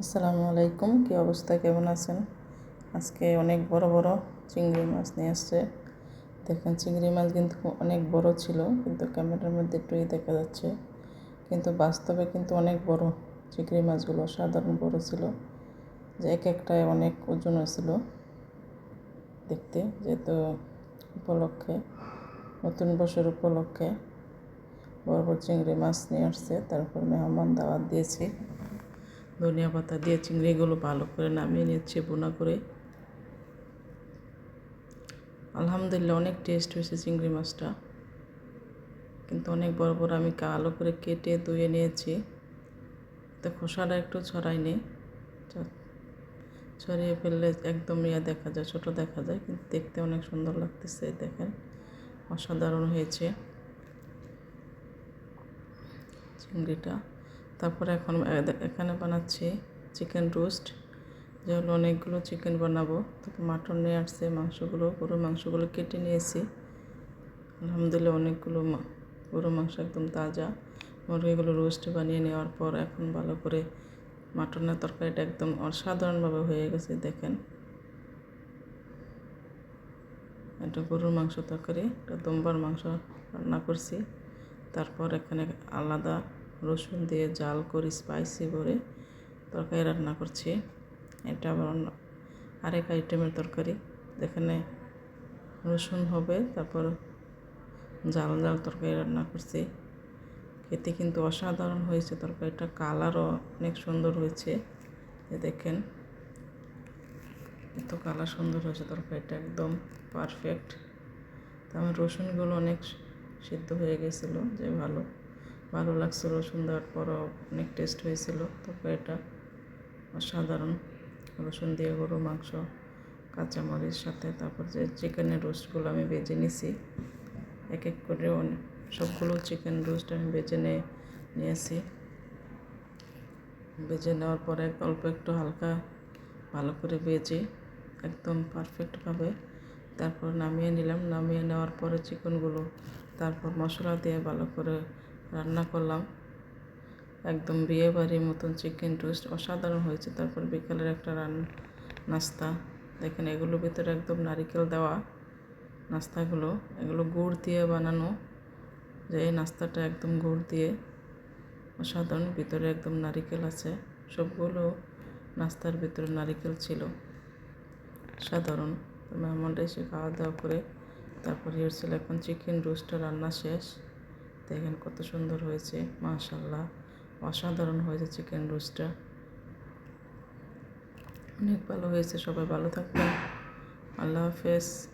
আসসালামু আলাইকুম, কী অবস্থা? কেমন আছেন? আজকে অনেক বড় বড় চিংড়ি মাছ নিয়ে আসছে। দেখেন, চিংড়ি মাছ কিন্তু অনেক বড় ছিল, কিন্তু ক্যামেরার মধ্যে একটুই দেখা যাচ্ছে। কিন্তু বাস্তবে কিন্তু অনেক বড় চিংড়ি মাছগুলো সাধারণ বড় ছিল। যে এক একটায় অনেক ওজন ছিল দেখতে, যেহেতু উপলক্ষে, নতুন বছর উপলক্ষে বড় বড় চিংড়ি মাছ নিয়ে আসছে। তারপর মেহমান দাওয়াত দিয়েছি। ধনিয়া পাতা দিয়ে চিংড়িগুলো ভালো করে নামিয়ে নিচ্ছে বোনা করে। আলহামদুলিল্লাহ অনেক টেস্ট হয়েছে চিংড়ি মাছটা। কিন্তু অনেক বড় বড় আমি কালো করে কেটে ধুয়ে নিয়েছি। তো খোসাটা একটু ছড়াইনি ছড়িয়ে ফেললে একদম ইয়া দেখা যায়, ছোট দেখা যায়, কিন্তু দেখতে অনেক সুন্দর লাগতেছে, দেখেন। অসাধারণ হয়েছে। চিংড়িটা। তারপরে এখন এখানে বানাচ্ছি চিকেন রোস্ট যে হলো অনেকগুলো চিকেন বানাবো। তারপর মাটন নিয়ে আসছে, মাংসগুলো গরু মাংসগুলো কেটে নিয়েছি। আলহামদুলিল্লাহ অনেকগুলো গরু মাংস একদম তাজা। মুরগিগুলো রোস্ট বানিয়ে নেওয়ার পর এখন ভালো করে মাটনের তরকারিটা একদম অসাধারণভাবে হয়ে গেছে, দেখেন। একটা গরুর মাংস তরকারি, একটা দম্বার মাংস রান্না করছি। তারপর এখানে আলাদা রসুন দিয়ে জাল করে স্পাইসি করে তরকারি রান্না করছি। এটা আবার অন্য আরেক আইটেমের তরকারি। যেখানে রসুন হবে, তারপর জাল জাল তরকারি রান্না করছি। খেতে কিন্তু অসাধারণ হয়েছে তরকারিটা, কালারও অনেক সুন্দর হয়েছে। এ দেখেন, এত কালার সুন্দর হয়েছে তরকারিটা, একদম পারফেক্ট তো আমার রসুনগুলো অনেক সিদ্ধ হয়ে গেছিল, যে ভালো। ভালো লাগছিল রসুন দেওয়ার পরও অনেক টেস্ট হয়েছিল। তরকারিটা অসাধারণ। রসুন দিয়ে গরু, মাংস, কাঁচামরিচ সাথে তারপর যে চিকেনের রোস্টগুলো আমি বেজে নিছি, এক এক করে সবগুলো চিকেন রোস্ট আমি বেজে নিয়ে নিয়েছি। বেজে নেওয়ার পরে অল্প একটু হালকা ভালো করে বেজে একদম পারফেক্টভাবে তারপর নামিয়ে নিলাম। নামিয়ে নেওয়ার পরে চিকেনগুলো তারপর মশলা দিয়ে ভালো করে রান্না করলাম। একদম বিয়ে বাড়ির মতন চিকেন টোস্ট অসাধারণ হয়েছে। তারপর বিকালের একটা রান, নাস্তা। দেখেন এগুলোর ভিতরে একদম নারিকেল দেওয়া নাস্তাগুলো। এগুলো গুড় দিয়ে বানানো, যে এই নাস্তাটা একদম গুড় দিয়ে। অসাধারণ, ভিতরে একদম নারিকেল আছে। সবগুলো নাস্তার ভিতরে নারিকেল ছিল। সাধারণ। মেহমানরা এসে খাওয়া দাওয়া করে, তারপর হচ্ছিল এখন চিকেন রোস্টটা রান্না শেষ। দেখেন কত সুন্দর হয়েছে মাশাল্লাহ অসাধারণ হয়েছে চিকেন রোস্টটা অনেক ভালো হয়েছে, সবাই ভালো থাকবেন। আল্লাহ হাফেজ।